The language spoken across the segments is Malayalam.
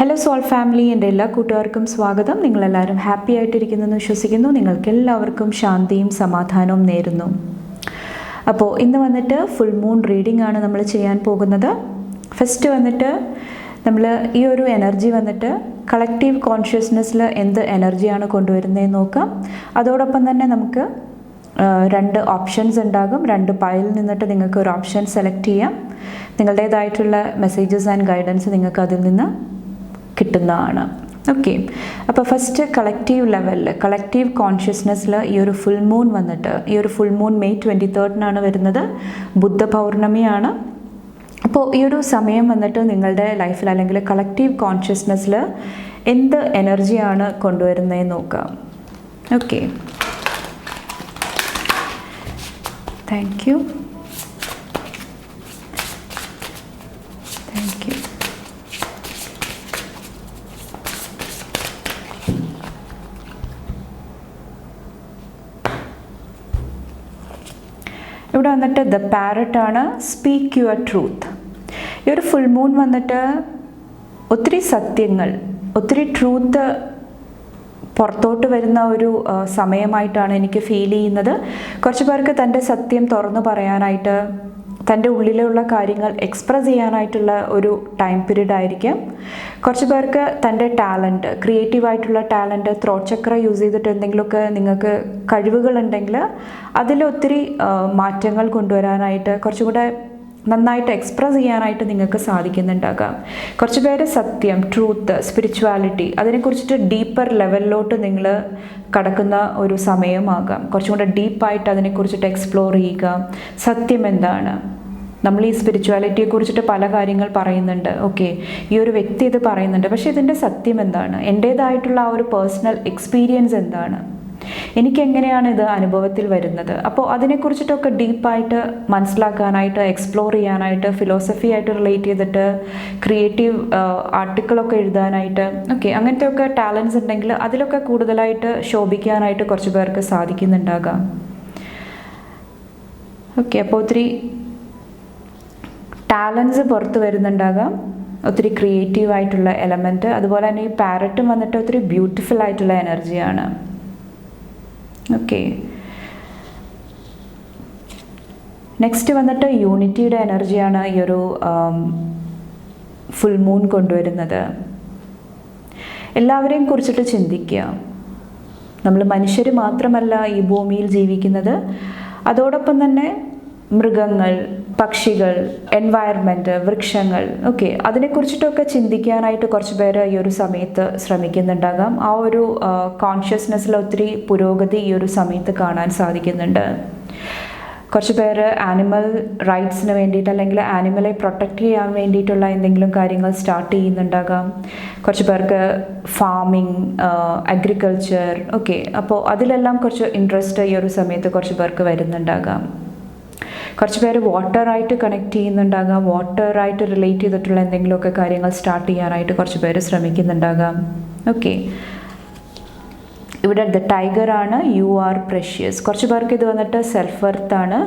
ഹലോ സോൾ ഫാമിലി എന്റെ എല്ലാ കൂട്ടുകാർക്കും സ്വാഗതം. നിങ്ങളെല്ലാവരും ഹാപ്പി ആയിട്ടിരിക്കുന്നെന്ന് വിശ്വസിക്കുന്നു. നിങ്ങൾക്ക് എല്ലാവർക്കും ശാന്തിയും സമാധാനവും നേരുന്നു. അപ്പോൾ ഇന്ന് വന്നിട്ട് ഫുൾ മൂൺ റീഡിംഗ് ആണ് നമ്മൾ ചെയ്യാൻ പോകുന്നത്. ഫസ്റ്റ് വന്നിട്ട് നമ്മൾ ഈ ഒരു എനർജി വന്നിട്ട് കളക്റ്റീവ് കോൺഷ്യസ്നെസ്സിൽ എന്ത് എനർജിയാണ് കൊണ്ടുവരുന്നതെന്ന് നോക്കാം. അതോടൊപ്പം തന്നെ നമുക്ക് രണ്ട് ഓപ്ഷൻസ് ഉണ്ടാകും. രണ്ട് പായിൽ നിന്നിട്ട് നിങ്ങൾക്ക് ഒരു ഓപ്ഷൻ സെലക്ട് ചെയ്യാം. നിങ്ങളുടേതായിട്ടുള്ള മെസ്സേജസ് ആൻഡ് ഗൈഡൻസ് നിങ്ങൾക്ക് അതിൽ നിന്ന് കിട്ടുന്നതാണ്. ഓക്കെ അപ്പോൾ ഫസ്റ്റ് കളക്റ്റീവ് ലെവലിൽ കളക്റ്റീവ് കോൺഷ്യസ്നെസ്സിൽ ഈ ഒരു ഫുൾ മൂൺ വന്നിട്ട് ഈ ഒരു ഫുൾ മൂൺ മെയ് ട്വന്റി തേർഡിനാണ് വരുന്നത് ബുദ്ധ പൗർണമിയാണ്. അപ്പോൾ ഈ ഒരു സമയം വന്നിട്ട് നിങ്ങളുടെ ലൈഫിൽ അല്ലെങ്കിൽ കളക്റ്റീവ് കോൺഷ്യസ്നെസ്സിൽ എന്ത് എനർജിയാണ് കൊണ്ടുവരുന്നതെന്ന് നോക്കാം. Okay thank you thank you വന്നിട്ട് ദ പാരറ്റ് ആണ് സ്പീക്ക് യുവർ ട്രൂത്ത് ഈ ഒരു ഫുൾ മൂൺ വന്നിട്ട് ഒത്തിരി സത്യങ്ങൾ ഒത്തിരി ട്രൂത്ത് പുറത്തോട്ട് വരുന്ന ഒരു സമയമായിട്ടാണ് എനിക്ക് ഫീൽ ചെയ്യുന്നത്. കുറച്ച് പേർക്ക് തന്റെ സത്യം തുറന്നു പറയാനായിട്ട് തന്റെ ഉള്ളിലുള്ള കാര്യങ്ങൾ എക്സ്പ്രസ് ചെയ്യാനായിട്ടുള്ള ഒരു ടൈം പീരീഡ് ആയിരിക്കും. കുറച്ച് പേർക്ക് തന്റെ ടാലന്റ് ക്രിയേറ്റീവായിട്ടുള്ള ടാലന്റ് ത്രോട്ട് ചക്ര യൂസ് ചെയ്തിട്ട് എന്തെങ്കിലുമൊക്കെ നിങ്ങൾക്ക് കഴിവുകളുണ്ടെങ്കിൽ അതിലൊത്തിരി മാറ്റങ്ങൾ കൊണ്ടുവരാനായിട്ട് കുറച്ചും കൂടെ നന്നായിട്ട് എക്സ്പ്രസ് ചെയ്യാനായിട്ട് നിങ്ങൾക്ക് സാധിക്കുന്നുണ്ടാകാം. കുറച്ച് പേര് സത്യം ട്രൂത്ത് സ്പിരിച്വാലിറ്റി അതിനെക്കുറിച്ചിട്ട് ഡീപ്പർ ലെവലിലോട്ട് നിങ്ങൾ കടക്കുന്ന ഒരു സമയമാകാം. കുറച്ചും കൂടെ ഡീപ്പായിട്ട് അതിനെക്കുറിച്ചിട്ട് എക്സ്പ്ലോർ ചെയ്യുക. സത്യം എന്താണ്? നമ്മൾ ഈ സ്പിരിച്വാലിറ്റിയെ കുറിച്ചിട്ട് പല കാര്യങ്ങൾ പറയുന്നുണ്ട്. ഓക്കെ ഈ ഒരു വ്യക്തി ഇത് പറയുന്നുണ്ട്. പക്ഷേ ഇതിന്റെ സത്യം എന്താണ്? എന്റേതായിട്ടുള്ള ആ ഒരു പേഴ്സണൽ എക്സ്പീരിയൻസ് എന്താണ്? എനിക്ക് എങ്ങനെയാണ് ഇത് അനുഭവത്തിൽ വരുന്നത്? അപ്പോൾ അതിനെക്കുറിച്ചിട്ടൊക്കെ ഡീപ്പായിട്ട് മനസ്സിലാക്കാനായിട്ട് എക്സ്പ്ലോർ ചെയ്യാനായിട്ട് ഫിലോസഫി ആയിട്ട് റിലേറ്റ് ചെയ്തിട്ട് ക്രിയേറ്റീവ് ആർട്ടിക്കിളൊക്കെ എഴുതാനായിട്ട് ഓക്കെ അങ്ങനത്തെ ഒക്കെ ടാലൻസ് ഉണ്ടെങ്കിൽ അതിലൊക്കെ കൂടുതലായിട്ട് ശോഭിക്കാനായിട്ട് കുറച്ച് പേർക്ക് സാധിക്കുന്നുണ്ടാകാം. ഓക്കെ അപ്പോൾ ഒത്തിരി ടാലൻസ് പുറത്ത് വരുന്നുണ്ടാകാം. ഒത്തിരി ക്രിയേറ്റീവ് ആയിട്ടുള്ള എലമെന്റ് അതുപോലെ തന്നെ ഈ പാരറ്റും വന്നിട്ട് ഒത്തിരി ബ്യൂട്ടിഫുൾ ആയിട്ടുള്ള എനർജിയാണ് ഓക്കെ നെക്സ്റ്റ് വന്നിട്ട് യൂണിറ്റിയുടെ എനർജിയാണ് ഈ ഒരു ഫുൾ മൂൺ കൊണ്ടുവരുന്നത്. എല്ലാവരെയും കുറിച്ചിട്ട് ചിന്തിക്കുക. നമ്മൾ മനുഷ്യർ മാത്രമല്ല ഈ ഭൂമിയിൽ ജീവിക്കുന്നത്. അതോടൊപ്പം തന്നെ മൃഗങ്ങൾ പക്ഷികൾ എൻവയർമെന്റ് വൃക്ഷങ്ങൾ ഓക്കെ അതിനെക്കുറിച്ചിട്ടൊക്കെ ചിന്തിക്കാനായിട്ട് കുറച്ച് പേര് ഈ ഒരു സമയത്ത് ശ്രമിക്കുന്നുണ്ടാകാം. ആ ഒരു കോൺഷ്യസ്നെസ്സിൽ ഒത്തിരി പുരോഗതി ഈ ഒരു സമയത്ത് കാണാൻ സാധിക്കുന്നുണ്ട്. കുറച്ച് പേര് ആനിമൽ റൈറ്റ്സിന് വേണ്ടിയിട്ട് അല്ലെങ്കിൽ ആനിമലെ പ്രൊട്ടക്റ്റ് ചെയ്യാൻ വേണ്ടിയിട്ടുള്ള എന്തെങ്കിലും കാര്യങ്ങൾ സ്റ്റാർട്ട് ചെയ്യുന്നുണ്ടാകാം. കുറച്ച് പേർക്ക് ഫാമിങ് അഗ്രികൾച്ചർ ഓക്കെ അപ്പോൾ അതിലെല്ലാം കുറച്ച് ഇൻട്രസ്റ്റ് ഈ ഒരു സമയത്ത് കുറച്ച് പേർക്ക് വരുന്നുണ്ടാകാം. കുറച്ച് പേര് വാട്ടറായിട്ട് കണക്ട് ചെയ്യുന്നുണ്ടാകാം. വാട്ടറായിട്ട് റിലേറ്റ് ചെയ്തിട്ടുള്ള എന്തെങ്കിലുമൊക്കെ കാര്യങ്ങൾ സ്റ്റാർട്ട് ചെയ്യാനായിട്ട് കുറച്ച് പേര് ശ്രമിക്കുന്നുണ്ടാകാം. ഓക്കെ ഇവിടെ ദ ടൈഗർ ആണ്. യു ആർ പ്രഷ്യസ് കുറച്ച് പേർക്ക് ഇത് വന്നിട്ട് സെൽഫ് വർത്ത് ആണ്.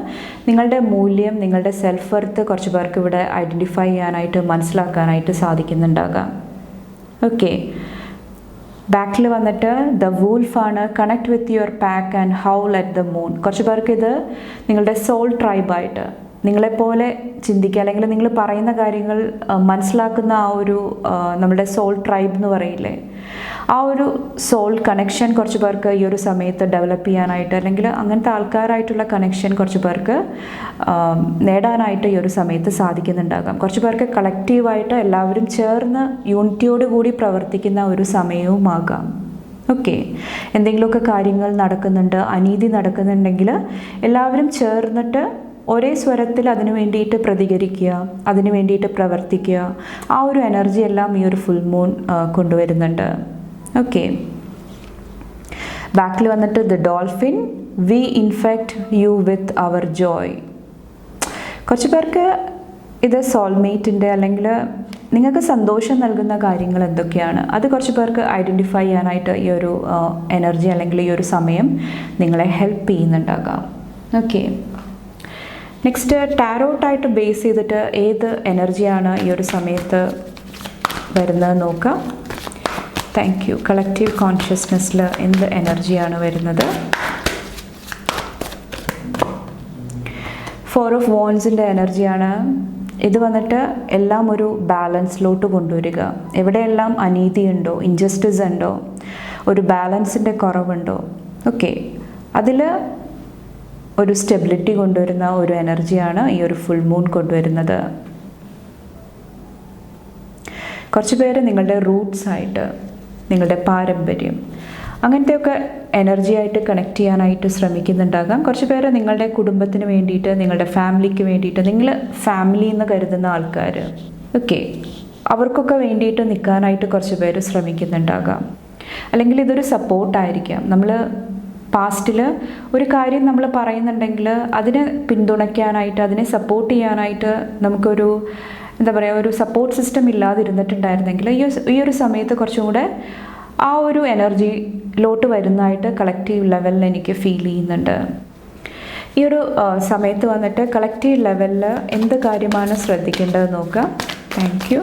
നിങ്ങളുടെ മൂല്യം നിങ്ങളുടെ സെൽഫ് വർത്ത് കുറച്ച് പേർക്ക് ഇവിടെ ഐഡന്റിഫൈ ചെയ്യാനായിട്ട് മനസ്സിലാക്കാനായിട്ട് സാധിക്കുന്നുണ്ടാകാം. ഓക്കെ ബാക്കിൽ വന്നിട്ട് ദ വൂൾഫ് ആണ്. Connect with your pack and howl at the moon കുറച്ച് പേർക്ക് ഇത് നിങ്ങളുടെ സോൾ ട്രൈബായിട്ട് നിങ്ങളെപ്പോലെ ചിന്തിക്കുക അല്ലെങ്കിൽ നിങ്ങൾ പറയുന്ന കാര്യങ്ങൾ മനസ്സിലാക്കുന്ന ആ ഒരു നമ്മുടെ സോൾ ട്രൈബ് എന്ന് പറയില്ലേ? ആ ഒരു സോൾ കണക്ഷൻ കുറച്ച് പേർക്ക് ഈ ഒരു സമയത്ത് ഡെവലപ്പ് ചെയ്യാനായിട്ട് അല്ലെങ്കിൽ അങ്ങനത്തെ ആൾക്കാരായിട്ടുള്ള കണക്ഷൻ കുറച്ച് പേർക്ക് നേടാനായിട്ട് ഈ ഒരു സമയത്ത് സാധിക്കുന്നുണ്ടാകാം. കുറച്ച് പേർക്ക് കളക്റ്റീവായിട്ട് എല്ലാവരും ചേർന്ന് യൂണിറ്റിയോട് കൂടി പ്രവർത്തിക്കുന്ന ഒരു സമയവുമാകാം. ഓക്കെ എന്തെങ്കിലുമൊക്കെ കാര്യങ്ങൾ നടക്കുന്നുണ്ട് അനീതി നടക്കുന്നുണ്ടെങ്കിൽ എല്ലാവരും ചേർന്നിട്ട് ഒരേ സ്വരത്തിൽ അതിനു വേണ്ടിയിട്ട് പ്രതികരിക്കുക അതിനു വേണ്ടിയിട്ട് പ്രവർത്തിക്കുക. ആ ഒരു എനർജി എല്ലാം ഈ ഒരു ഫുൾ മൂൺ കൊണ്ടുവരുന്നുണ്ട്. ഓക്കെ ബാക്കിൽ വന്നിട്ട് the dolphin we infect you with our joy കുറച്ച് പേർക്ക് ഇത് സോൾമേറ്റിന്റെ അല്ലെങ്കിൽ നിങ്ങൾക്ക് സന്തോഷം നൽകുന്ന കാര്യങ്ങൾ എന്തൊക്കെയാണ്? അത് കുറച്ച് പേർക്ക് ഐഡന്റിഫൈ ചെയ്യാനായിട്ട് ഈ ഒരു എനർജി അല്ലെങ്കിൽ ഈ ഒരു സമയം നിങ്ങളെ ഹെൽപ്പ് ചെയ്യുന്നുണ്ടാകാം. ഓക്കെ നെക്സ്റ്റ് ടാരോട്ടായിട്ട് ബേസ് ചെയ്തിട്ട് ഏത് എനർജിയാണ് ഈ ഒരു സമയത്ത് വരുന്നത് നോക്കാം. താങ്ക് യു കളക്റ്റീവ് കോൺഷ്യസ്നെസ്സിൽ എന്ത് എനർജിയാണ് വരുന്നത്? ഫോർ ഓഫ് വോൺസിന്റെ എനർജിയാണ് ഇത് വന്നിട്ട് എല്ലാം ഒരു ബാലൻസിലോട്ട് കൊണ്ടുവരിക. എവിടെയെല്ലാം അനീതി ഉണ്ടോ ഇൻജസ്റ്റിസ് ഉണ്ടോ ഒരു ബാലൻസിന്റെ കുറവുണ്ടോ ഓക്കെ അതിൽ ഒരു സ്റ്റെബിലിറ്റി കൊണ്ടുവരുന്ന ഒരു എനർജിയാണ് ഈ ഒരു ഫുൾ മൂൺ കൊണ്ടുവരുന്നത്. കുറച്ച് പേര് നിങ്ങളുടെ റൂട്ട്സ് ആയിട്ട് നിങ്ങളുടെ പാരമ്പര്യം അങ്ങനത്തെയൊക്കെ എനർജിയായിട്ട് കണക്ട് ചെയ്യാനായിട്ട് ശ്രമിക്കുന്നുണ്ടാകാം. കുറച്ച് പേര് നിങ്ങളുടെ കുടുംബത്തിന് വേണ്ടിയിട്ട് നിങ്ങളുടെ ഫാമിലിക്ക് വേണ്ടിയിട്ട് നിങ്ങൾ ഫാമിലി എന്ന് കരുതുന്ന ആൾക്കാർ ഓക്കെ അവർക്കൊക്കെ വേണ്ടിയിട്ട് നിൽക്കാനായിട്ട് കുറച്ച് പേര് ശ്രമിക്കുന്നുണ്ടാകാം. അല്ലെങ്കിൽ ഇതൊരു സപ്പോർട്ടായിരിക്കാം നമ്മൾ പാസ്റ്റിൽ ഒരു കാര്യം നമ്മൾ പറയുന്നുണ്ടെങ്കിൽ അതിനെ പിന്തുണയ്ക്കാനായിട്ട് അതിനെ സപ്പോർട്ട് ചെയ്യാനായിട്ട് നമുക്കൊരു എന്താ പറയുക ഒരു സപ്പോർട്ട് സിസ്റ്റം ഇല്ലാതിരുന്നിട്ടുണ്ടായിരുന്നെങ്കിൽ ഈ ഈ ഒരു സമയത്ത് കുറച്ചും കൂടെ ആ ഒരു എനർജിയിലോട്ട് വരുന്നതായിട്ട് കളക്റ്റീവ് ലെവലിൽ എനിക്ക് ഫീൽ ചെയ്യുന്നുണ്ട്. ഈ ഒരു സമയത്ത് വന്നിട്ട് കളക്റ്റീവ് ലെവലിൽ എന്ത് കാര്യമാണ് ശ്രദ്ധിക്കേണ്ടത് നോക്കാം thank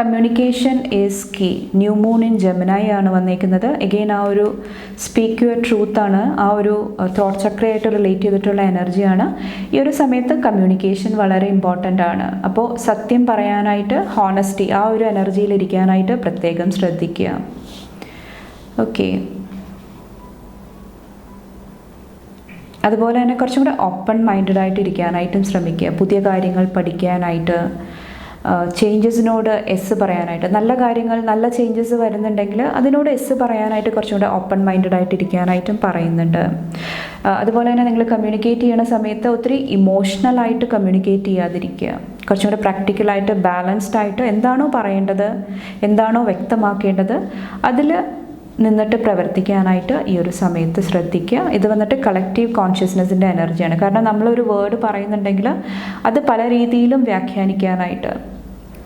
communication is key new moon in Gemini ആണ് വന്നേക്കുന്നത്. എഗെയിൻ ആ ഒരു സ്പീക്ക് യുവർ ട്രൂത്ത് ആണ്. ആ ഒരു തോട്ട് ചക്രയായിട്ട് റിലേറ്റ് ചെയ്തിട്ടുള്ള എനർജിയാണ് ഈ ഒരു സമയത്ത് കമ്മ്യൂണിക്കേഷൻ വളരെ ഇമ്പോർട്ടന്റ് ആണ്. അപ്പോൾ സത്യം പറയാനായിട്ട് ഹോണസ്റ്റി ആ ഒരു എനർജിയിൽ ഇരിക്കാനായിട്ട് പ്രത്യേകം ശ്രദ്ധിക്കുക. ഓക്കെ അതുപോലെ തന്നെ കുറച്ചും കൂടെ ഓപ്പൺ മൈൻഡഡ് ആയിട്ട് ഇരിക്കാനായിട്ടും ശ്രമിക്കുക. പുതിയ കാര്യങ്ങൾ പഠിക്കാനായിട്ട് ചേഞ്ചസിനോട് എസ് പറയാനായിട്ട്. നല്ല കാര്യങ്ങൾ നല്ല ചേഞ്ചസ് വരുന്നുണ്ടെങ്കിൽ അതിനോട് എസ് പറയാനായിട്ട് കുറച്ചും കൂടെ ഓപ്പൺ മൈൻഡഡ് ആയിട്ട് ഇരിക്കാനായിട്ടും പറയുന്നുണ്ട് അതുപോലെ തന്നെ നിങ്ങൾ കമ്മ്യൂണിക്കേറ്റ് ചെയ്യുന്ന സമയത്ത് ഒത്തിരി ഇമോഷണൽ ആയിട്ട് കമ്മ്യൂണിക്കേറ്റ് ചെയ്യാതിരിക്കുക. കുറച്ചും കൂടെ പ്രാക്ടിക്കലായിട്ട് ബാലൻസ്ഡ് ആയിട്ട് എന്താണോ പറയേണ്ടത് എന്താണോ വ്യക്തമാക്കേണ്ടത് അതിൽ നിന്നിട്ട് പ്രവർത്തിക്കാനായിട്ട് ഈ ഒരു സമയത്ത് ശ്രദ്ധിക്കുക. ഇത് വന്നിട്ട് കളക്റ്റീവ് കോൺഷ്യസ്നെസ്സിന്റെ എനർജിയാണ് കാരണം നമ്മളൊരു വേർഡ് പറയുന്നുണ്ടെങ്കിൽ അത് പല രീതിയിലും വ്യാഖ്യാനിക്കാനായിട്ട്.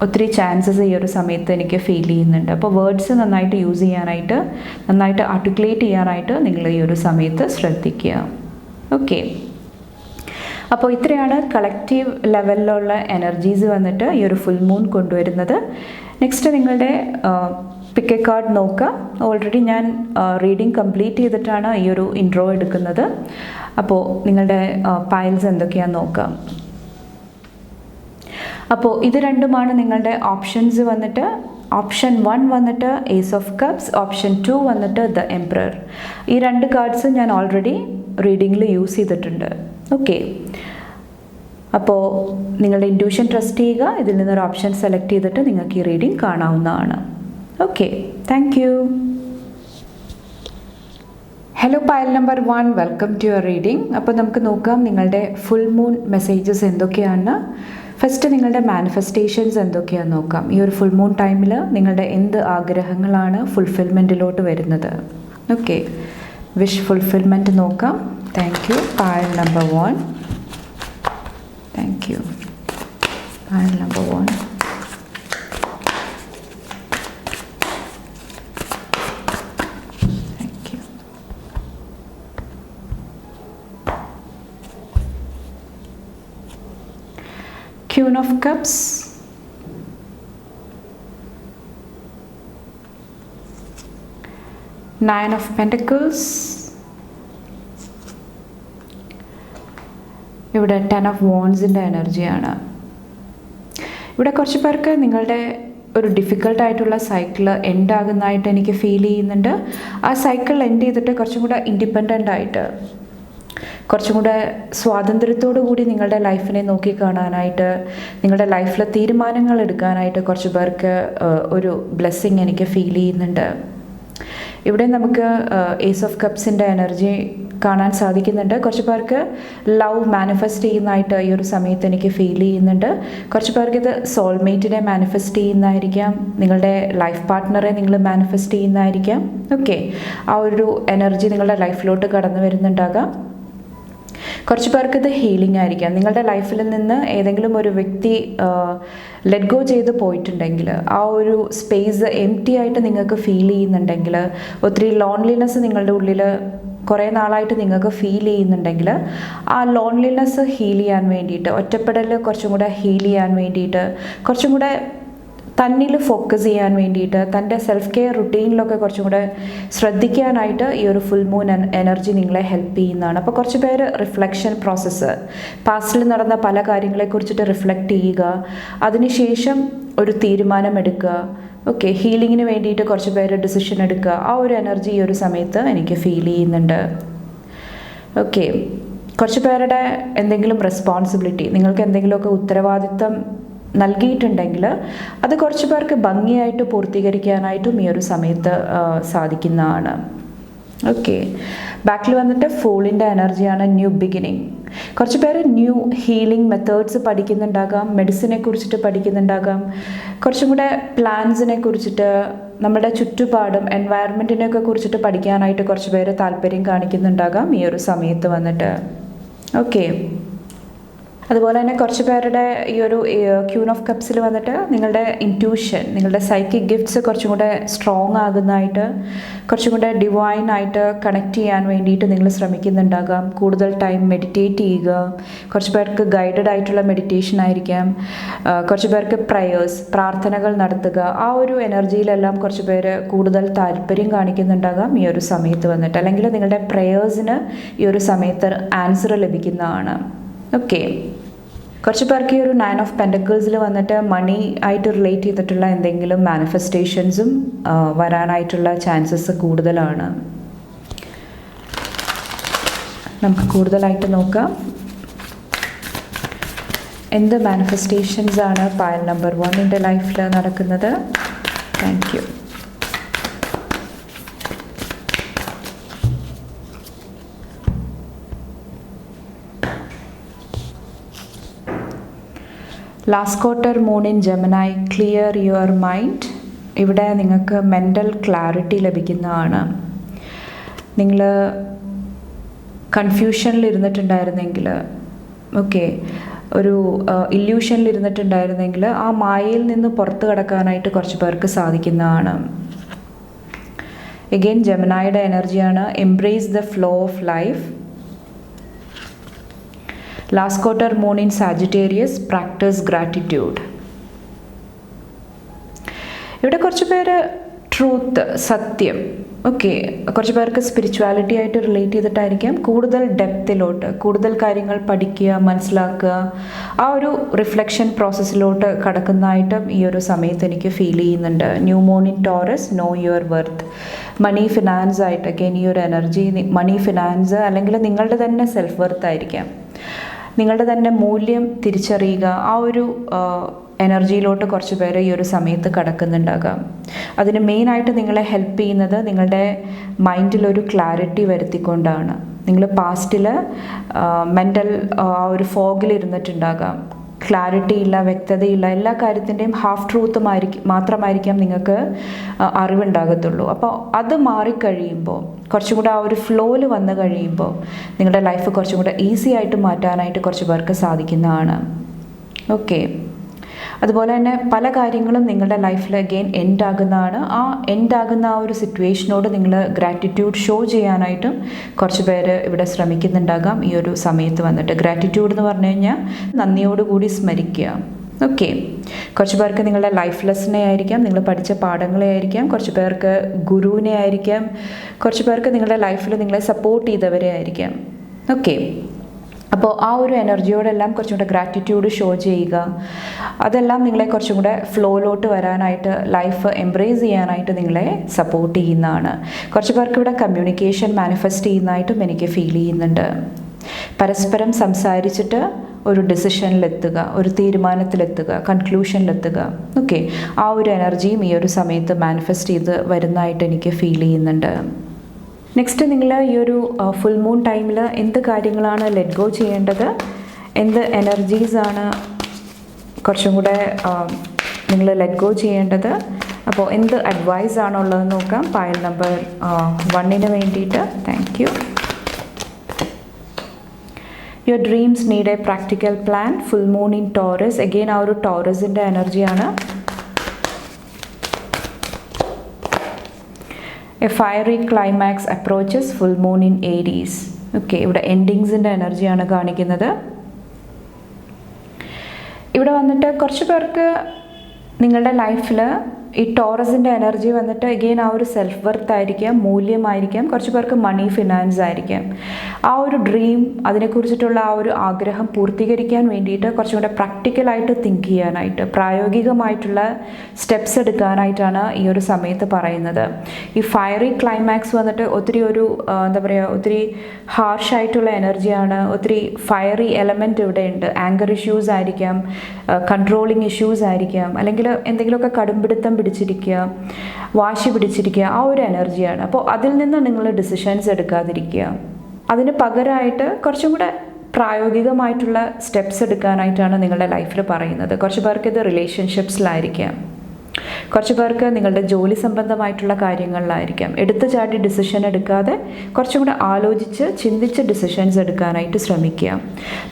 ഒത്തിരി ചാൻസസ് ഈ ഒരു സമയത്ത് എനിക്ക് ഫീൽ ചെയ്യുന്നുണ്ട്. അപ്പോൾ വേർഡ്സ് നന്നായിട്ട് യൂസ് ചെയ്യാനായിട്ട് നന്നായിട്ട് ആർട്ടിക്കുലേറ്റ് ചെയ്യാനായിട്ട് നിങ്ങൾ ഈ ഒരു സമയത്ത് ശ്രദ്ധിക്കുക. ഓക്കെ അപ്പോൾ ഇത്രയാണ് കളക്റ്റീവ് ലെവലിലുള്ള എനർജീസ് വന്നിട്ട് ഈ ഒരു ഫുൾ മൂൺ കൊണ്ടുവരുന്നത്. നെക്സ്റ്റ് നിങ്ങളുടെ പിക്ക് എ കാർഡ് നോക്കുക. ഓൾറെഡി ഞാൻ റീഡിംഗ് കംപ്ലീറ്റ് ചെയ്തിട്ടാണ് ഈ ഒരു ഇൻട്രോ എടുക്കുന്നത്. അപ്പോൾ നിങ്ങളുടെ പൈൽസ് എന്തൊക്കെയാണെന്ന് നോക്കാം. അപ്പോൾ ഇത് രണ്ടുമാണ് നിങ്ങളുടെ ഓപ്ഷൻസ് വന്നിട്ട്. ഓപ്ഷൻ വൺ വന്നിട്ട് ace of cups option two വന്നിട്ട് ദ എംപ്രർ ഈ രണ്ട് കാർഡ്സ് ഞാൻ ഓൾറെഡി റീഡിങ്ങിൽ യൂസ് ചെയ്തിട്ടുണ്ട്. ഓക്കെ അപ്പോൾ നിങ്ങളുടെ ഇൻഡ്യൂഷൻ ട്രസ്റ്റ് ചെയ്യുക. ഇതിൽ നിന്നൊരു ഓപ്ഷൻ സെലക്ട് ചെയ്തിട്ട് നിങ്ങൾക്ക് ഈ റീഡിംഗ് കാണാവുന്നതാണ്. Okay thank you hello pile number one welcome to your reading അപ്പോൾ നമുക്ക് നോക്കാം നിങ്ങളുടെ ഫുൾ മൂൺ മെസ്സേജസ് എന്തൊക്കെയാണ്. ഫസ്റ്റ് നിങ്ങളുടെ മാനിഫെസ്റ്റേഷൻസ് എന്തൊക്കെയാണെന്ന് നോക്കാം. ഈ ഒരു ഫുൾ മൂൺ ടൈമിൽ നിങ്ങളുടെ എന്ത് ആഗ്രഹങ്ങളാണ് ഫുൾഫിൽമെന്റിലോട്ട് വരുന്നത്? ഓക്കെ വിഷ് ഫുൾഫിൽമെന്റ് നോക്കാം. Thank you pile number one thank you pile number one thank you Queen of Cups. Nine of Pentacles. ഇവിടെ ടെൻ ഓഫ് വോൺസിന്റെ എനർജിയാണ് ഇവിടെ കുറച്ച് പേർക്ക് നിങ്ങളുടെ ഒരു ഡിഫിക്കൽട്ടായിട്ടുള്ള സൈക്കിൾ എൻഡ് ആകുന്നതായിട്ട് എനിക്ക് ഫീൽ ചെയ്യുന്നുണ്ട് ആ സൈക്കിൾ എൻഡ് ചെയ്തിട്ട് കുറച്ചും കൂടെ ഇൻഡിപെൻഡന്റ് ആയിട്ട് കുറച്ചും കൂടെ സ്വാതന്ത്ര്യത്തോടു കൂടി നിങ്ങളുടെ ലൈഫിനെ നോക്കി കാണാനായിട്ട് നിങ്ങളുടെ ലൈഫിൽ തീരുമാനങ്ങൾ എടുക്കാനായിട്ട് കുറച്ച് പേർക്ക് ഒരു ബ്ലെസ്സിങ് എനിക്ക് ഫീൽ ചെയ്യുന്നുണ്ട്. ഇവിടെ നമുക്ക് ഏസ് ഓഫ് കപ്സിന്റെ എനർജി കാണാൻ സാധിക്കുന്നുണ്ട്. കുറച്ച് പേർക്ക് ലവ് മാനിഫെസ്റ്റ് ചെയ്യുന്നതായിട്ട് ഈ ഒരു സമയത്ത് എനിക്ക് ഫീൽ ചെയ്യുന്നുണ്ട്. കുറച്ച് പേർക്ക് ഇത് സോൾമേറ്റിനെ മാനിഫെസ്റ്റ് ചെയ്യുന്നതായിരിക്കാം. നിങ്ങളുടെ ലൈഫ് പാർട്ട്ണറെ നിങ്ങൾ മാനിഫെസ്റ്റ് ചെയ്യുന്നതായിരിക്കാം. ഓക്കെ. ആ ഒരു എനർജി നിങ്ങളുടെ ലൈഫിലോട്ട് കടന്നു വരുന്നുണ്ടാകാം. കുറച്ച് പേർക്ക് ഇത് ഹീലിംഗ് ആയിരിക്കാം. നിങ്ങളുടെ ലൈഫിൽ നിന്ന് ഏതെങ്കിലും ഒരു വ്യക്തി ലെറ്റ് ഗോ ചെയ്ത് പോയിട്ടുണ്ടെങ്കിൽ ആ ഒരു സ്പേസ് എം ആയിട്ട് നിങ്ങൾക്ക് ഫീൽ ചെയ്യുന്നുണ്ടെങ്കിൽ ഒത്തിരി ലോൺലിനെസ് നിങ്ങളുടെ ഉള്ളിൽ കുറേ നാളായിട്ട് നിങ്ങൾക്ക് ഫീൽ ചെയ്യുന്നുണ്ടെങ്കിൽ ആ ലോൺലിനെസ് ഹീൽ ചെയ്യാൻ വേണ്ടിയിട്ട് ഒറ്റപ്പെടൽ കുറച്ചും കൂടെ ഹീൽ ചെയ്യാൻ വേണ്ടിയിട്ട് കുറച്ചും കൂടെ തന്നിൽ ഫോക്കസ് ചെയ്യാൻ വേണ്ടിയിട്ട് തന്റെ സെൽഫ് കെയർ റുട്ടീനിലൊക്കെ കുറച്ചും കൂടെ ശ്രദ്ധിക്കാനായിട്ട് ഈ ഒരു ഫുൾ മൂൺ എനർജി നിങ്ങളെ ഹെൽപ്പ് ചെയ്യുന്നതാണ്. അപ്പോൾ കുറച്ച് പേര് റിഫ്ലക്ഷൻ പ്രോസസ്സ് പാസ്റ്റിൽ നടന്ന പല കാര്യങ്ങളെക്കുറിച്ചിട്ട് റിഫ്ലക്റ്റ് ചെയ്യുക അതിനുശേഷം ഒരു തീരുമാനമെടുക്കുക ഓക്കെ ഹീലിങ്ങിന് വേണ്ടിയിട്ട് കുറച്ച് പേര് ഡിസിഷൻ എടുക്കുക. ആ ഒരു എനർജി ഈ ഒരു സമയത്ത് എനിക്ക് ഫീൽ ചെയ്യുന്നുണ്ട്. ഓക്കെ കുറച്ച് പേരുടെ എന്തെങ്കിലും റെസ്പോൺസിബിലിറ്റി നിങ്ങൾക്ക് എന്തെങ്കിലുമൊക്കെ ഉത്തരവാദിത്തം നൽകിയിട്ടുണ്ടെങ്കിൽ അത് കുറച്ച് പേർക്ക് ഭംഗിയായിട്ട് പൂർത്തീകരിക്കാനായിട്ടും ഈ ഒരു സമയത്ത് സാധിക്കുന്നതാണ്. ഓക്കെ. ബാക്കിൽ വന്നിട്ട് ഫോളിന്റെ എനർജിയാണ് ന്യൂ ബിഗിനിങ്. കുറച്ച് പേര് ന്യൂ ഹീലിംഗ് മെത്തേഡ്സ് പഠിക്കുന്നുണ്ടാകാം മെഡിസിനെ കുറിച്ചിട്ട് പഠിക്കുന്നുണ്ടാകാം. കുറച്ചും കൂടെ പ്ലാൻസിനെ കുറിച്ചിട്ട് നമ്മുടെ ചുറ്റുപാടും എൻവയറമെന്റിനെയൊക്കെ കുറിച്ചിട്ട് പഠിക്കാനായിട്ട് കുറച്ച് പേര് താല്പര്യം കാണിക്കുന്നുണ്ടാകാം ഈ ഒരു സമയത്ത് വന്നിട്ട്. ഓക്കെ. അതുപോലെ തന്നെ കുറച്ച് പേരുടെ ഈ ഒരു ക്യൂൺ ഓഫ് കപ്സിൽ വന്നിട്ട് നിങ്ങളുടെ ഇന്റ്യൂഷൻ നിങ്ങളുടെ സൈക്കിക് ഗിഫ്റ്റ്സ് കുറച്ചും കൂടെ സ്ട്രോങ് ആകുന്നതായിട്ട് കുറച്ചും കൂടെ ഡിവൈൻ ആയിട്ട് കണക്ട് ചെയ്യാൻ വേണ്ടിയിട്ട് നിങ്ങൾ ശ്രമിക്കുന്നുണ്ടാകാം. കൂടുതൽ ടൈം മെഡിറ്റേറ്റ് ചെയ്യുക. കുറച്ച് പേർക്ക് ഗൈഡഡ് ആയിട്ടുള്ള മെഡിറ്റേഷൻ ആയിരിക്കാം. കുറച്ച് പേർക്ക് പ്രയേഴ്സ് പ്രാർത്ഥനകൾ നടത്തുക. ആ ഒരു എനർജിയിലെല്ലാം കുറച്ച് പേര് കൂടുതൽ താല്പര്യം കാണിക്കുന്നുണ്ടാകാം ഈ ഒരു സമയത്ത് വന്നിട്ട്. അല്ലെങ്കിൽ നിങ്ങളുടെ പ്രയേഴ്സിന് ഈ ഒരു സമയത്ത് ആൻസർ ലഭിക്കുന്നതാണ്. ഓക്കെ കുറച്ച് പേർക്ക് ഈ ഒരു നയൻ ഓഫ് പെൻഡക്കിൾസിൽ വന്നിട്ട് മണി ആയിട്ട് റിലേറ്റ് ചെയ്തിട്ടുള്ള എന്തെങ്കിലും മാനിഫെസ്റ്റേഷൻസും വരാനായിട്ടുള്ള ചാൻസസ് കൂടുതലാണ്. നമുക്ക് കൂടുതലായിട്ട് നോക്കാം. എന്ത് മാനിഫെസ്റ്റേഷൻസ് ആണ് പായൽ നമ്പർ വണ്ണിന്റെ ലൈഫിൽ നടക്കുന്നത്? Thank you last quarter moon in Gemini clear your mind ഇവിടെ നിങ്ങൾക്ക് മെന്റൽ ക്ലാരിറ്റി ലഭിക്കുന്നതാണ്. നിങ്ങൾ കൺഫ്യൂഷനിൽ ഇരുന്നിട്ടുണ്ടായിരുന്നെങ്കിൽ ഓക്കെ ഒരു ഇല്യൂഷനിൽ ഇരുന്നിട്ടുണ്ടായിരുന്നെങ്കിൽ ആ മായയിൽ നിന്ന് പുറത്തു കടക്കാനായിട്ട് കുറച്ച് പേർക്ക് സാധിക്കുന്നതാണ്. എഗെയിൻ ജമനായുടെ എനർജിയാണ് embrace the flow of life last quarter moon in Sagittarius practice gratitude ഇവിടെ കുറച്ച് പേര് ട്രൂത്ത് സത്യം ഓക്കെ കുറച്ച് പേർക്ക് സ്പിരിച്വാലിറ്റി ആയിട്ട് റിലേറ്റ് ചെയ്തിട്ടായിരിക്കാം. കൂടുതൽ ഡെപ്തിലോട്ട് കൂടുതൽ കാര്യങ്ങൾ പഠിക്കുക മനസ്സിലാക്കുക. ആ ഒരു റിഫ്ലക്ഷൻ പ്രോസസ്സിലോട്ട് കടക്കുന്നതായിട്ടും ഈ ഒരു സമയത്ത് എനിക്ക് ഫീൽ ചെയ്യുന്നുണ്ട്. New moon in Taurus know your worth money finance ആയിട്ടൊക്കെ ഈ ഒരു എനർജി മണി ഫിനാൻസ് അല്ലെങ്കിൽ നിങ്ങളുടെ തന്നെ സെൽഫ് വർത്ത് ആയിരിക്കാം. നിങ്ങളുടെ തന്നെ മൂല്യം തിരിച്ചറിയുക. ആ ഒരു എനർജിയിലോട്ട് കുറച്ച് പേര് ഈ ഒരു സമയത്ത് കടക്കുന്നുണ്ടാകാം. അതിന് മെയിനായിട്ട് നിങ്ങളെ ഹെൽപ്പ് ചെയ്യുന്നത് നിങ്ങളുടെ മൈൻഡിലൊരു ക്ലാരിറ്റി വരുത്തിക്കൊണ്ടാണ്. നിങ്ങൾ പാസ്റ്റിൽ മെന്റൽ ആ ഒരു ഫോഗിൽ ഇരുന്നിട്ടുണ്ടാകാം. ക്ലാരിറ്റി ഇല്ല വ്യക്തതയില്ല എല്ലാ കാര്യത്തിന്റെയും ഹാഫ് ട്രൂത്തുമായിരിക്കും മാത്രമായിരിക്കാം നിങ്ങൾക്ക് അറിവുണ്ടാകത്തുള്ളൂ. അപ്പോൾ അത് മാറിക്കഴിയുമ്പോൾ കുറച്ചും കൂടെ ആ ഒരു ഫ്ലോയിൽ വന്നു കഴിയുമ്പോൾ നിങ്ങളുടെ ലൈഫ് കുറച്ചും കൂടെ ഈസി ആയിട്ട് മാറ്റാനായിട്ട് കുറച്ച് പേർക്ക് സാധിക്കുന്നതാണ്. ഓക്കെ അതുപോലെ തന്നെ പല കാര്യങ്ങളും നിങ്ങളുടെ ലൈഫിൽ അഗെയിൻ എൻഡ് ആകുന്നതാണ്. ആ എൻഡ് ആകുന്ന ആ ഒരു സിറ്റുവേഷനോട് നിങ്ങൾ ഗ്രാറ്റിറ്റ്യൂഡ് ഷോ ചെയ്യാനായിട്ടും കുറച്ച് പേര് ഇവിടെ ശ്രമിക്കുന്നുണ്ടാകാം ഈ ഒരു സമയത്ത് വന്നിട്ട്. ഗ്രാറ്റിറ്റ്യൂഡ് എന്ന് പറഞ്ഞു കഴിഞ്ഞാൽ നന്ദിയോടുകൂടി സ്മരിക്കുക. ഓക്കെ കുറച്ച് പേർക്ക് നിങ്ങളുടെ ലൈഫ് ലെസനെ ആയിരിക്കാം നിങ്ങൾ പഠിച്ച പാഠങ്ങളെ ആയിരിക്കാം കുറച്ച് പേർക്ക് ഗുരുവിനെ ആയിരിക്കാം കുറച്ച് പേർക്ക് നിങ്ങളുടെ ലൈഫിൽ നിങ്ങളെ സപ്പോർട്ട് ചെയ്തവരെ ആയിരിക്കാം. ഓക്കെ അപ്പോൾ ആ ഒരു എനർജിയോടെല്ലാം കുറച്ചും കൂടെ ഗ്രാറ്റിറ്റ്യൂഡ് ഷോ ചെയ്യുക. അതെല്ലാം നിങ്ങളെ കുറച്ചും കൂടെ ഫ്ലോയിലോട്ട് വരാനായിട്ട് ലൈഫ് എംബ്രേസ് ചെയ്യാനായിട്ട് നിങ്ങളെ സപ്പോർട്ട് ചെയ്യുന്നതാണ്. കുറച്ച് പേർക്ക് ഇവിടെ കമ്മ്യൂണിക്കേഷൻ മാനിഫെസ്റ്റ് ചെയ്യുന്നതായിട്ടും എനിക്ക് ഫീൽ ചെയ്യുന്നുണ്ട്. പരസ്പരം സംസാരിച്ചിട്ട് ഒരു ഡിസിഷനിലെത്തുക ഒരു തീരുമാനത്തിലെത്തുക കൺക്ലൂഷനിലെത്തുക ഓക്കെ ആ ഒരു എനർജിയും ഈ ഒരു സമയത്ത് മാനിഫെസ്റ്റ് ചെയ്ത് വരുന്നതായിട്ട് എനിക്ക് ഫീൽ ചെയ്യുന്നുണ്ട്. നെക്സ്റ്റ് നിങ്ങൾ ഈ ഒരു ഫുൾ മൂൺ ടൈമിൽ എന്ത് കാര്യങ്ങളാണ് ലെറ്റ് ഗോ ചെയ്യേണ്ടത്? എന്ത് എനർജീസാണ് കുറച്ചും കൂടെ നിങ്ങൾ ലെറ്റ് ഗോ ചെയ്യേണ്ടത്? അപ്പോൾ എന്ത് അഡ്വൈസ് ആണോ ഉള്ളതെന്ന് നോക്കാം. പായൽ നമ്പർ വണ്ണിന് വേണ്ടിയിട്ട്. Thank you your dreams need a practical plan full moon in Taurus again ആ ഒരു ടോറസിന്റെ എനർജിയാണ് a fiery climax approaches full moon in Aries okay ഇവിടെ എൻഡിങ്സിന്റെ എനർജിയാണ് കാണിക്കുന്നത്. ഇവിടെ വന്നിട്ട് കുറച്ച് പേർക്ക് നിങ്ങളുടെ ലൈഫിൽ ഈ ടോറസിന്റെ എനർജി വന്നിട്ട് അഗെയിൻ ആ ഒരു സെൽഫ് വർത്ത് ആയിരിക്കാം മൂല്യമായിരിക്കാം കുറച്ച് പേർക്ക് മണി ഫിനാൻസ് ആയിരിക്കാം. ആ ഒരു ഡ്രീം അതിനെക്കുറിച്ചിട്ടുള്ള ആ ഒരു ആഗ്രഹം പൂർത്തീകരിക്കാൻ വേണ്ടിയിട്ട് കുറച്ചും കൂടെ പ്രാക്ടിക്കലായിട്ട് തിങ്ക് ചെയ്യാനായിട്ട് പ്രായോഗികമായിട്ടുള്ള സ്റ്റെപ്സ് എടുക്കാനായിട്ടാണ് ഈ ഒരു സമയത്ത് പറയുന്നത്. ഈ ഫയറി ക്ലൈമാക്സ് വന്നിട്ട് ഒത്തിരി ഒരു എന്താ പറയുക ഒത്തിരി ഹാർഷ് ഹാർഷായിട്ടുള്ള എനർജിയാണ് ഒത്തിരി ഫയറി എലമെന്റ് ഇവിടെ ഉണ്ട്. ആങ്കർ ഇഷ്യൂസ് ആയിരിക്കാം കൺട്രോളിങ് ഇഷ്യൂസ് ആയിരിക്കാം അല്ലെങ്കിൽ എന്തെങ്കിലുമൊക്കെ കടുംപിടുത്തം പിടിച്ചിരിക്കുക വാശി പിടിച്ചിരിക്കുക ആ ഒരു എനർജിയാണ്. അപ്പോൾ അതിൽ നിന്ന് നിങ്ങൾ ഡിസിഷൻസ് എടുക്കാതിരിക്കുക. അതിന് പകരമായിട്ട് കുറച്ചും കൂടെ പ്രായോഗികമായിട്ടുള്ള സ്റ്റെപ്സ് എടുക്കാനായിട്ടാണ് നിങ്ങളുടെ ലൈഫിൽ പറയുന്നത്. കുറച്ച് പേർക്ക് ഇത് റിലേഷൻഷിപ്സിലായിരിക്കാം കുറച്ച് പേർക്ക് നിങ്ങളുടെ ജോലി സംബന്ധമായിട്ടുള്ള കാര്യങ്ങളിലായിരിക്കാം. എടുത്തു ചാടി ഡിസിഷൻ എടുക്കാതെ കുറച്ചും കൂടെ ആലോചിച്ച് ചിന്തിച്ച് ഡിസിഷൻസ് എടുക്കാനായിട്ട് ശ്രമിക്കുക.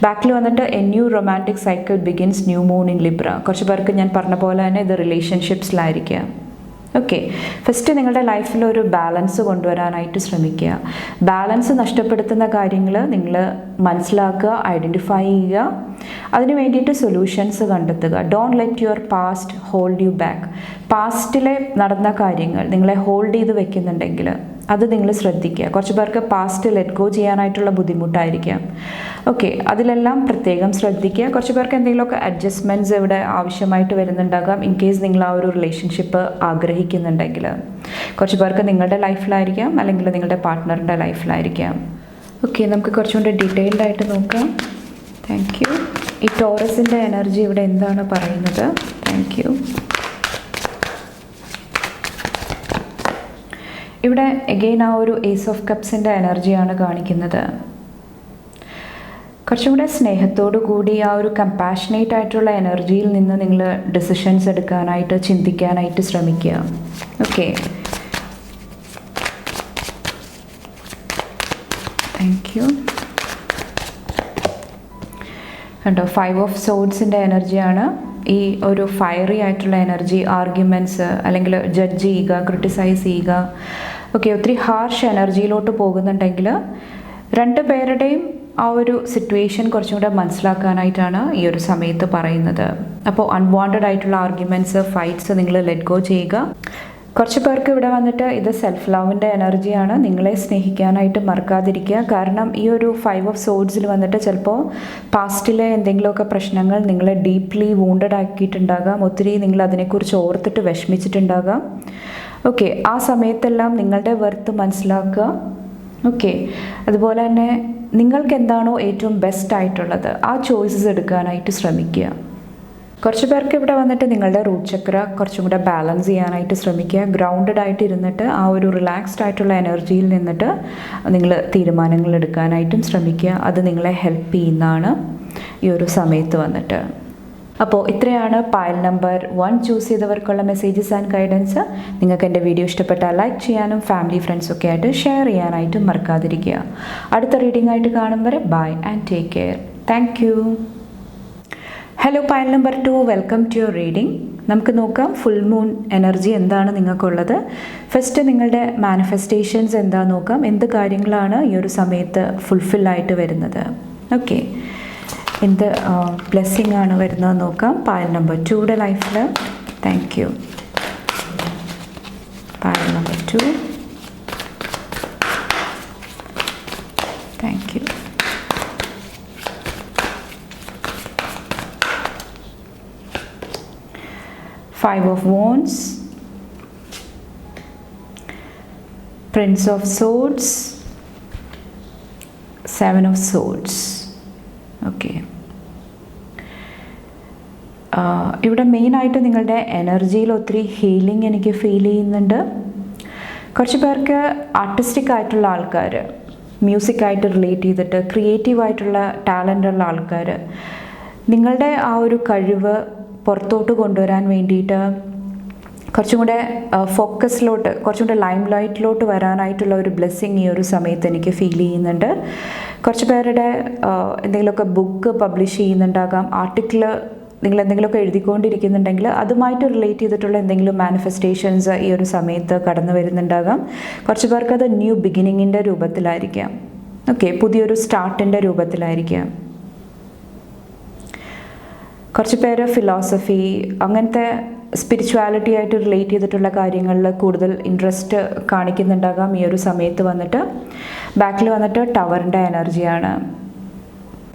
ബാക്കിൽ വന്നിട്ട് a new romantic cycle begins new moon in Libra കുറച്ച് പേർക്ക് ഞാൻ പറഞ്ഞ പോലെ തന്നെ ഇത് റിലേഷൻഷിപ്സിലായിരിക്കാം ഓക്കെ ഫസ്റ്റ് നിങ്ങളുടെ ലൈഫിൽ ഒരു ബാലൻസ് കൊണ്ടുവരാനായിട്ട് ശ്രമിക്കുക. ബാലൻസ് നഷ്ടപ്പെടുത്തുന്ന കാര്യങ്ങൾ നിങ്ങൾ മനസ്സിലാക്കുക ഐഡന്റിഫൈ ചെയ്യുക. അതിന് വേണ്ടിയിട്ട് സൊല്യൂഷൻസ് കണ്ടെത്തുക. Don't let your past hold you back പാസ്റ്റിലെ നടന്ന കാര്യങ്ങൾ നിങ്ങളെ ഹോൾഡ് ചെയ്ത് വെക്കുന്നുണ്ടെങ്കിൽ അത് നിങ്ങൾ ശ്രദ്ധിക്കുക. കുറച്ച് പേർക്ക് പാസ്റ്റ് ലെറ്റ് ഗോ ചെയ്യാനായിട്ടുള്ള ബുദ്ധിമുട്ടായിരിക്കാം. ഓക്കെ അതിലെല്ലാം പ്രത്യേകം ശ്രദ്ധിക്കുക. കുറച്ച് പേർക്ക് എന്തെങ്കിലുമൊക്കെ അഡ്ജസ്റ്റ്മെന്റ്സ് ഇവിടെ ആവശ്യമായിട്ട് വരുന്നുണ്ടാകാം ഇൻ കേസ് നിങ്ങൾ ആ ഒരു റിലേഷൻഷിപ്പ് ആഗ്രഹിക്കുന്നുണ്ടെങ്കിൽ. കുറച്ച് പേർക്ക് നിങ്ങളുടെ ലൈഫിലായിരിക്കാം അല്ലെങ്കിൽ നിങ്ങളുടെ പാർട്ട്ണറിന്റെ ലൈഫിലായിരിക്കാം ഓക്കെ നമുക്ക് കുറച്ചുകൂടി ഡീറ്റെയിൽഡായിട്ട് നോക്കാം. താങ്ക് യു ഈ ടോറസിന്റെ എനർജി ഇവിടെ എന്താണ് പറയുന്നത്? താങ്ക് യു ഇവിടെ എഗെയിൻ ആ ഒരു ഏസ് ഓഫ് കപ്സിന്റെ എനർജിയാണ് കാണിക്കുന്നത്. കുറച്ചും കൂടെ സ്നേഹത്തോടു കൂടി ആ ഒരു കമ്പാഷനേറ്റ് ആയിട്ടുള്ള എനർജിയിൽ നിന്ന് നിങ്ങൾ ഡിസിഷൻസ് എടുക്കാനായിട്ട് ചിന്തിക്കാനായിട്ട് ശ്രമിക്കുക. ഓക്കെ താങ്ക് യു കണ്ടോ ഫൈവ് ഓഫ് സോഡ്സിന്റെ എനർജിയാണ് ഈ ഒരു ഫയറി ആയിട്ടുള്ള എനർജി ആർഗ്യുമെന്റ്സ് അല്ലെങ്കിൽ ജഡ്ജ് ചെയ്യുക ക്രിട്ടിസൈസ് ചെയ്യുക ഓക്കെ ഒത്തിരി ഹാർഷ് എനർജിയിലോട്ട് പോകുന്നുണ്ടെങ്കിൽ രണ്ട് പേരുടെയും ആ ഒരു സിറ്റുവേഷൻ കുറച്ചും കൂടെ മനസ്സിലാക്കാനായിട്ടാണ് ഈ ഒരു സമയത്ത് പറയുന്നത്. അപ്പോൾ അൺവാണ്ടഡ് ആയിട്ടുള്ള ആർഗ്യുമെന്റ്സ് ഫൈറ്റ്സ് നിങ്ങൾ ലെറ്റ് ഗോ ചെയ്യുക. കുറച്ച് പേർക്ക് ഇവിടെ വന്നിട്ട് ഇത് സെൽഫ് ലവിന്റെ എനർജിയാണ് നിങ്ങളെ സ്നേഹിക്കാനായിട്ട് മറക്കാതിരിക്കുക. കാരണം ഈ ഒരു ഫൈവ് ഓഫ് സോഡ്സിൽ വന്നിട്ട് ചിലപ്പോൾ പാസ്റ്റിലെ എന്തെങ്കിലുമൊക്കെ പ്രശ്നങ്ങൾ നിങ്ങളെ ഡീപ്ലി വൂണ്ടഡ് ആക്കിയിട്ടുണ്ടാകാം. ഒത്തിരി നിങ്ങൾ അതിനെക്കുറിച്ച് ഓർത്തിട്ട് വിഷമിച്ചിട്ടുണ്ടാകാം. ഓക്കെ ആ സമയത്തെല്ലാം നിങ്ങളുടെ വെർത്ത് മനസ്സിലാക്കുക. ഓക്കെ അതുപോലെ തന്നെ നിങ്ങൾക്ക് എന്താണോ ഏറ്റവും ബെസ്റ്റ് ആയിട്ടുള്ളത് ആ ചോയ്സസ് എടുക്കാനായിട്ട് ശ്രമിക്കുക. കുറച്ച് പേർക്ക് ഇവിടെ വന്നിട്ട് നിങ്ങളുടെ റൂട്ട് ചക്ര കുറച്ചും കൂടെ ബാലൻസ് ചെയ്യാനായിട്ട് ശ്രമിക്കുക. ഗ്രൗണ്ടഡ് ആയിട്ട് ഇരുന്നിട്ട് ആ ഒരു റിലാക്സ്ഡ് ആയിട്ടുള്ള എനർജിയിൽ നിന്നിട്ട് നിങ്ങൾ തീരുമാനങ്ങൾ എടുക്കാനായിട്ടും ശ്രമിക്കുക. അത് നിങ്ങളെ ഹെൽപ്പ് ചെയ്യുന്നതാണ് ഈ ഒരു സമയത്ത് വന്നിട്ട്. അപ്പോൾ ഇത്രയാണ് പായൽ നമ്പർ വൺ ചൂസ് ചെയ്തവർക്കുള്ള മെസ്സേജസ് ആൻഡ് ഗൈഡൻസ് നിങ്ങൾക്ക് എന്റെ വീഡിയോ ഇഷ്ടപ്പെട്ടാൽ ലൈക്ക് ചെയ്യാനും ഫാമിലി ഫ്രണ്ട്സൊക്കെ ആയിട്ട് ഷെയർ ചെയ്യാനായിട്ടും മറക്കാതിരിക്കുക. അടുത്ത റീഡിംഗ് ആയിട്ട് കാണും വരെ bye and take care thank hello pile number two welcome to your reading നമുക്ക് നോക്കാം ഫുൾ മൂൺ എനർജി എന്താണ് നിങ്ങൾക്കുള്ളത്. ഫസ്റ്റ് നിങ്ങളുടെ മാനിഫെസ്റ്റേഷൻസ് എന്താ നോക്കാം എന്ത് കാര്യങ്ങളാണ് ഈ ഒരു സമയത്ത് ഫുൾഫിൽ ആയിട്ട് വരുന്നത്. ഓക്കെ എന്ത് ബ്ലെസ്സിങ് ആണ് വരുന്നത് നോക്കാം പായൽ നമ്പർ ടുയുടെ ലൈഫിൽ thank you pile number two thank you Five of Wands, Prince of Swords, Seven of Swords. Okay ഇവിടെ മെയിനായിട്ട് നിങ്ങളുടെ എനർജിയിൽ ഒത്തിരി ഹീലിംഗ് എനിക്ക് ഫീൽ ചെയ്യുന്നുണ്ട്. കുറച്ച് പേർക്ക് ആർട്ടിസ്റ്റിക് ആയിട്ടുള്ള ആൾക്കാർ മ്യൂസിക്കായിട്ട് റിലേറ്റ് ചെയ്തിട്ട് ക്രിയേറ്റീവായിട്ടുള്ള ടാലന്റ് ഉള്ള ആൾക്കാർ നിങ്ങളുടെ ആ ഒരു കഴിവ് പുറത്തോട്ട് കൊണ്ടുവരാൻ വേണ്ടിയിട്ട് കുറച്ചും കൂടെ ഫോക്കസിലോട്ട് കുറച്ചും കൂടെ ലൈം ലൈറ്റിലോട്ട് വരാനായിട്ടുള്ള ഒരു ബ്ലെസ്സിങ് ഈ ഒരു സമയത്ത് എനിക്ക് ഫീൽ ചെയ്യുന്നുണ്ട്. കുറച്ച് പേരുടെ എന്തെങ്കിലുമൊക്കെ ബുക്ക് പബ്ലിഷ് ചെയ്യുന്നുണ്ടാകാം ആർട്ടിക്കിൾ നിങ്ങൾ എന്തെങ്കിലുമൊക്കെ എഴുതിക്കൊണ്ടിരിക്കുന്നുണ്ടെങ്കിൽ അതുമായിട്ട് റിലേറ്റ് ചെയ്തിട്ടുള്ള എന്തെങ്കിലും മാനിഫെസ്റ്റേഷൻസ് ഈ ഒരു സമയത്ത് കടന്നു വരുന്നുണ്ടാകാം. കുറച്ച് പേർക്ക് അത് ന്യൂ ബിഗിനിങ്ങിന്റെ രൂപത്തിലായിരിക്കാം. ഓക്കെ പുതിയൊരു സ്റ്റാർട്ടിന്റെ രൂപത്തിലായിരിക്കാം. കുറച്ച് പേര് ഫിലോസഫി അങ്ങനത്തെ സ്പിരിച്വാലിറ്റി ആയിട്ട് റിലേറ്റ് ചെയ്തിട്ടുള്ള കാര്യങ്ങളിൽ കൂടുതൽ ഇൻട്രസ്റ്റ് കാണിക്കുന്നുണ്ടാകാം ഈ ഒരു സമയത്ത് വന്നിട്ട്. ബാക്കിൽ വന്നിട്ട് ടവറിന്റെ എനർജിയാണ്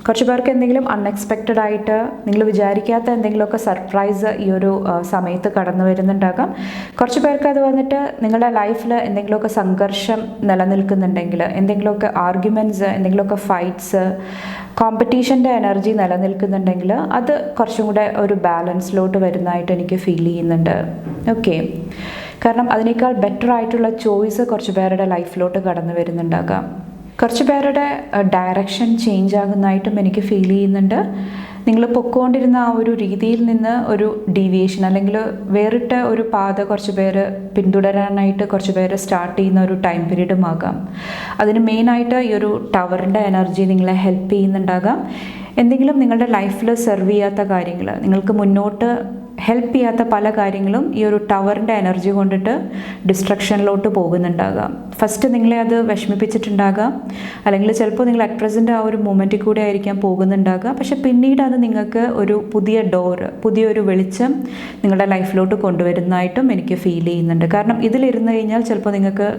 കുറച്ച് പേർക്ക് എന്തെങ്കിലും അൺഎക്സ്പെക്റ്റഡ് ആയിട്ട് നിങ്ങൾ വിചാരിക്കാത്ത എന്തെങ്കിലുമൊക്കെ സർപ്രൈസ് ഈ ഒരു സമയത്ത് കടന്നു വരുന്നുണ്ടാകാം. കുറച്ച് പേർക്ക് അത് വന്നിട്ട് നിങ്ങളുടെ ലൈഫിൽ എന്തെങ്കിലുമൊക്കെ സംഘർഷം നിലനിൽക്കുന്നുണ്ടെങ്കിൽ എന്തെങ്കിലുമൊക്കെ ആർഗ്യുമെന്റ്സ് എന്തെങ്കിലുമൊക്കെ ഫൈറ്റ്സ് കോമ്പറ്റീഷന്റെ എനർജി നിലനിൽക്കുന്നുണ്ടെങ്കിൽ അത് കുറച്ചും കൂടെ ഒരു ബാലൻസിലോട്ട് വരുന്നതായിട്ട് എനിക്ക് ഫീൽ ചെയ്യുന്നുണ്ട്. ഓക്കെ കാരണം അതിനേക്കാൾ ബെറ്റർ ആയിട്ടുള്ള ചോയ്സ് കുറച്ച് പേരുടെ ലൈഫിലോട്ട് കടന്നു വരുന്നുണ്ടാകാം. കുറച്ച് പേരുടെ ഡയറക്ഷൻ ചേഞ്ച് ആകുന്നതായിട്ടും എനിക്ക് ഫീൽ ചെയ്യുന്നുണ്ട്. നിങ്ങൾ പൊക്കോണ്ടിരുന്ന ആ ഒരു രീതിയിൽ നിന്ന് ഒരു ഡീവിയേഷൻ അല്ലെങ്കിൽ വേറിട്ട ഒരു പാത കുറച്ച് പേര് പിന്തുടരാനായിട്ട് കുറച്ച് പേര് സ്റ്റാർട്ട് ചെയ്യുന്ന ഒരു ടൈം പീരീഡും ആകാം. അതിന് മെയിനായിട്ട് ഈ ഒരു ടവറിന്റെ എനർജി നിങ്ങളെ ഹെൽപ്പ് ചെയ്യുന്നുണ്ടാകാം. എന്തെങ്കിലും നിങ്ങളുടെ ലൈഫിൽ സെർവ് ചെയ്യാത്ത കാര്യങ്ങൾ നിങ്ങൾക്ക് മുന്നോട്ട് ഹെൽപ്പ് ചെയ്യാത്ത പല കാര്യങ്ങളും ഈ ഒരു ടവറിന്റെ എനർജി കൊണ്ടിട്ട് ഡിസ്ട്രക്ഷനിലോട്ട് പോകുന്നുണ്ടാകാം. ഫസ്റ്റ് നിങ്ങളെ അത് വിഷമിപ്പിച്ചിട്ടുണ്ടാകാം. അല്ലെങ്കിൽ ചിലപ്പോൾ നിങ്ങൾ അറ്റ് പ്രസന്റ് ആ ഒരു മൊമെന്റിൽ കൂടെ ആയിരിക്കാം പോകുന്നുണ്ടാകുക പക്ഷെ പിന്നീട് അത് നിങ്ങൾക്ക് ഒരു പുതിയ ഡോറ് പുതിയൊരു വെളിച്ചം നിങ്ങളുടെ ലൈഫിലോട്ട് കൊണ്ടുവരുന്നതായിട്ടും എനിക്ക് ഫീൽ ചെയ്യുന്നുണ്ട്. കാരണം ഇതിലിരുന്ന് കഴിഞ്ഞാൽ ചിലപ്പോൾ നിങ്ങൾക്ക്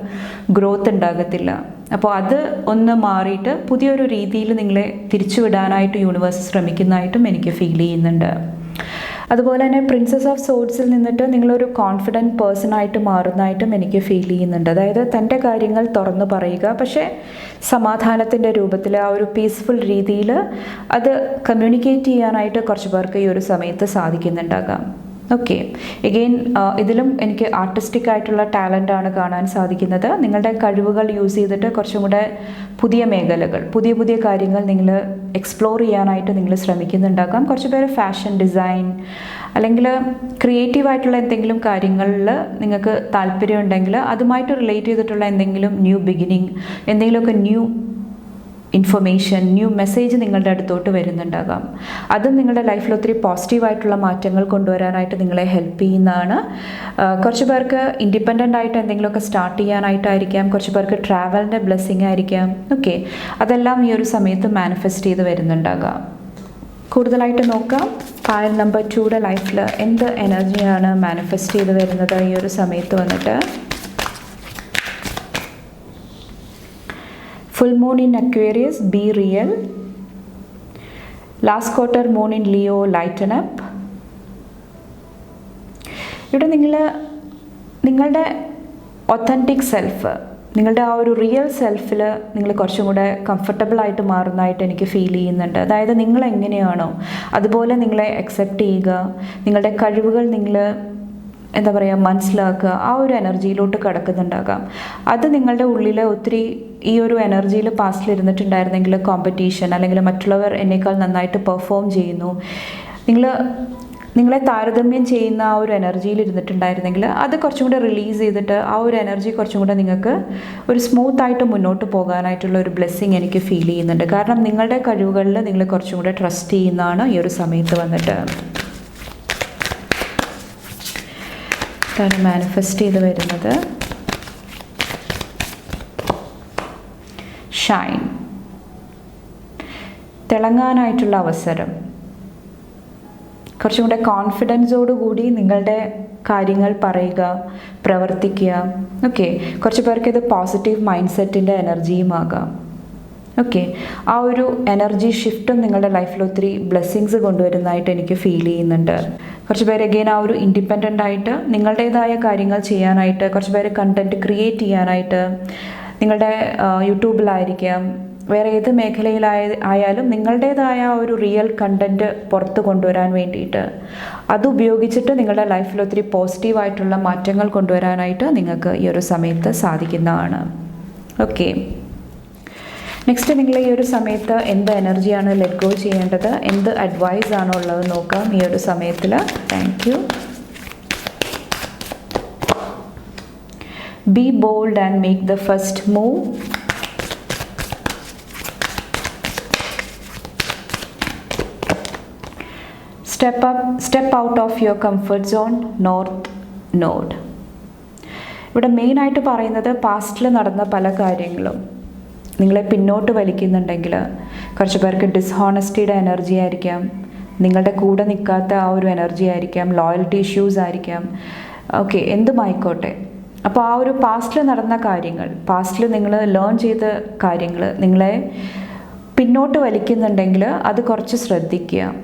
ഗ്രോത്ത് ഉണ്ടാകത്തില്ല. അപ്പോൾ അത് ഒന്ന് മാറിയിട്ട് പുതിയൊരു രീതിയിൽ നിങ്ങളെ തിരിച്ചുവിടാനായിട്ട് യൂണിവേഴ്സ് ശ്രമിക്കുന്നതായിട്ടും എനിക്ക് ഫീൽ ചെയ്യുന്നുണ്ട്. അതുപോലെ തന്നെ പ്രിൻസസ് ഓഫ് സോഡ്സിൽ നിന്നിട്ട് നിങ്ങളൊരു കോൺഫിഡന്റ് പേഴ്സണായിട്ട് മാറുന്നതായിട്ടും എനിക്ക് ഫീൽ ചെയ്യുന്നുണ്ട്. അതായത് തന്റെ കാര്യങ്ങൾ തുറന്നു പറയുക പക്ഷേ സമാധാനത്തിന്റെ രൂപത്തിൽ ആ ഒരു പീസ്ഫുൾ രീതിയിൽ അത് കമ്മ്യൂണിക്കേറ്റ് ചെയ്യാനായിട്ട് കുറച്ച് പേർക്ക് ഈ ഒരു സമയത്ത് സാധിക്കുന്നുണ്ടാകാം. ഓക്കെ എഗെയിൻ ഇതിലും എനിക്ക് ആർട്ടിസ്റ്റിക് ആയിട്ടുള്ള ടാലന്റ് ആണ് കാണാൻ സാധിക്കുന്നത്. നിങ്ങളുടെ കഴിവുകൾ യൂസ് ചെയ്തിട്ട് കുറച്ചും കൂടെ പുതിയ മേഖലകൾ പുതിയ പുതിയ കാര്യങ്ങൾ നിങ്ങൾ എക്സ്പ്ലോർ ചെയ്യാനായിട്ട് നിങ്ങൾ ശ്രമിക്കുന്നുണ്ടാക്കാം കുറച്ച് പേര് ഫാഷൻ ഡിസൈൻ അല്ലെങ്കിൽ ക്രിയേറ്റീവ് ആയിട്ടുള്ള എന്തെങ്കിലും കാര്യങ്ങളിൽ നിങ്ങൾക്ക് താല്പര്യമുണ്ടെങ്കിൽ അതുമായിട്ട് റിലേറ്റ് ചെയ്തിട്ടുള്ള എന്തെങ്കിലും ന്യൂ ബിഗിനിങ് എന്തെങ്കിലുമൊക്കെ ന്യൂ ഇൻഫർമേഷൻ ന്യൂ മെസ്സേജ് നിങ്ങളുടെ അടുത്തോട്ട് വരുന്നുണ്ടാകാം. അതും നിങ്ങളുടെ ലൈഫിൽ ഒത്തിരി പോസിറ്റീവായിട്ടുള്ള മാറ്റങ്ങൾ കൊണ്ടുവരാനായിട്ട് നിങ്ങളെ ഹെൽപ്പ് ചെയ്യുന്നതാണ്. കുറച്ച് പേർക്ക് ഇൻഡിപെൻഡന്റ് ആയിട്ട് എന്തെങ്കിലുമൊക്കെ സ്റ്റാർട്ട് ചെയ്യാനായിട്ടായിരിക്കാം. കുറച്ച് പേർക്ക് ട്രാവലിന്റെ ബ്ലെസ്സിങ് ആയിരിക്കാം. ഓക്കെ അതെല്ലാം ഈ ഒരു സമയത്ത് മാനിഫെസ്റ്റ് ചെയ്ത് വരുന്നുണ്ടാകാം. കൂടുതലായിട്ട് നോക്കാം. പായൽ നമ്പർ ടൂയുടെ ലൈഫിൽ എന്ത് എനർജിയാണ് മാനിഫെസ്റ്റ് ചെയ്ത് വരുന്നത് ഈ ഒരു സമയത്ത് വന്നിട്ട്? Full moon in aquarius be real last quarter moon in Leo lighten up ഇവിടെ നിങ്ങൾ നിങ്ങളുടെ ഒത്തന്റിക് സെൽഫ് നിങ്ങളുടെ ആ ഒരു റിയൽ സെൽഫിൽ നിങ്ങൾ കുറച്ചും കൂടെ കംഫർട്ടബിൾ ആയിട്ട് മാറുന്നതായിട്ട് എനിക്ക് ഫീൽ ചെയ്യുന്നുണ്ട്. അതായത് നിങ്ങൾ എങ്ങനെയാണോ അതുപോലെ നിങ്ങളെ അക്സെപ്റ്റ് ചെയ്യുക. നിങ്ങളുടെ കഴിവുകൾ നിങ്ങൾ എന്താ പറയുക മനസ്സിലാക്കുക ആ ഒരു എനർജിയിലോട്ട് കടക്കുന്നുണ്ടാകാം. അത് നിങ്ങളുടെ ഉള്ളിലെ ഒത്തിരി ഈ ഒരു എനർജിയിൽ പാസ്റ്റിൽ ഇരുന്നിട്ടുണ്ടായിരുന്നെങ്കിൽ കോമ്പറ്റീഷൻ അല്ലെങ്കിൽ മറ്റുള്ളവർ എന്നേക്കാൾ നന്നായിട്ട് പെർഫോം ചെയ്യുന്നു. നിങ്ങൾ നിങ്ങളെ താരതമ്യം ചെയ്യുന്ന ആ ഒരു എനർജിയിൽ ഇരുന്നിട്ടുണ്ടായിരുന്നെങ്കിൽ അത് കുറച്ചും കൂടെ റിലീസ് ചെയ്തിട്ട് ആ ഒരു എനർജി കുറച്ചും കൂടെ നിങ്ങൾക്ക് ഒരു സ്മൂത്ത് ആയിട്ട് മുന്നോട്ട് പോകാനായിട്ടുള്ള ഒരു ബ്ലെസ്സിങ് എനിക്ക് ഫീൽ ചെയ്യുന്നുണ്ട്. കാരണം നിങ്ങളുടെ കഴിവുകളിൽ നിങ്ങൾ കുറച്ചും കൂടെ ട്രസ്റ്റ് ചെയ്യുന്നതാണ് ഈ ഒരു സമയത്ത് വന്നിട്ട്. ഇതാണ് മാനിഫെസ്റ്റ് ചെയ്ത് വരുന്നത്. ഷൈൻ തിളങ്ങാനായിട്ടുള്ള അവസരം. കുറച്ചും കൂടെ കോൺഫിഡൻസോടുകൂടി നിങ്ങളുടെ കാര്യങ്ങൾ പറയുക പ്രവർത്തിക്കുക. ഓക്കെ കുറച്ച് പേർക്ക് ഇത് പോസിറ്റീവ് മൈൻഡ് സെറ്റിന്റെ എനർജിയുമാകാം ഓക്കെ ആ ഒരു എനർജി ഷിഫ്റ്റും നിങ്ങളുടെ ലൈഫിൽ ഒത്തിരി ബ്ലെസ്സിങ്സ് കൊണ്ടുവരുന്നതായിട്ട് എനിക്ക് ഫീൽ ചെയ്യുന്നുണ്ട്. കുറച്ച് പേര് അഗെയിൻ ആ ഒരു ഇൻഡിപെൻഡന്റ് ആയിട്ട് നിങ്ങളുടേതായ കാര്യങ്ങൾ ചെയ്യാനായിട്ട് കുറച്ച് പേര് കണ്ടന്റ് ക്രിയേറ്റ് ചെയ്യാനായിട്ട് നിങ്ങളുടെ യൂട്യൂബിലായിരിക്കാം വേറെ ഏത് മേഖലയിലായ ആയാലും നിങ്ങളുടേതായ ഒരു റിയൽ കണ്ടന്റ് പുറത്ത് കൊണ്ടുവരാൻ വേണ്ടിയിട്ട്. അത് ഉപയോഗിച്ചിട്ട് നിങ്ങളുടെ ലൈഫിൽ ഒത്തിരി പോസിറ്റീവായിട്ടുള്ള മാറ്റങ്ങൾ കൊണ്ടുവരാനായിട്ട് നിങ്ങൾക്ക് ഈ ഒരു സമയത്ത് സാധിക്കുന്നതാണ്. ഓക്കെ നെക്സ്റ്റ് നിങ്ങൾ ഈ ഒരു സമയത്ത് എന്ത് എനർജിയാണ് ലെറ്റ് ഗോ ചെയ്യേണ്ടത്? എന്ത് അഡ്വൈസ് ആണോ ഉള്ളത് നോക്കാം ഈ ഒരു സമയത്തിൽ thank you be bold and make the first move step up step out of your comfort zone north node ഇവിടെ മെയിനായിട്ട് പറയുന്നത് പാസ്റ്റിൽ നടന്ന പല കാര്യങ്ങളും. നിങ്ങളെ പിന്നോട്ട് വലിക്കുന്നുണ്ടെങ്കിൽ കുറച്ച് പേർക്ക് ഡിസ്ഹോണസ്റ്റിയുടെ എനർജി ആയിരിക്കാം. നിങ്ങളുടെ കൂടെ നിൽക്കാത്ത ആ ഒരു എനർജി ആയിരിക്കാം. ലോയൽറ്റി ഇഷ്യൂസ് ആയിരിക്കാം. ഓക്കെ എന്തുമായിക്കോട്ടെ. അപ്പോൾ ആ ഒരു പാസ്റ്റിൽ നടന്ന കാര്യങ്ങൾ പാസ്റ്റിൽ നിങ്ങൾ ലേൺ ചെയ്ത കാര്യങ്ങൾ നിങ്ങളെ പിന്നോട്ട് വലിക്കുന്നുണ്ടെങ്കിൽ അത് കുറച്ച് ശ്രദ്ധിക്കുക.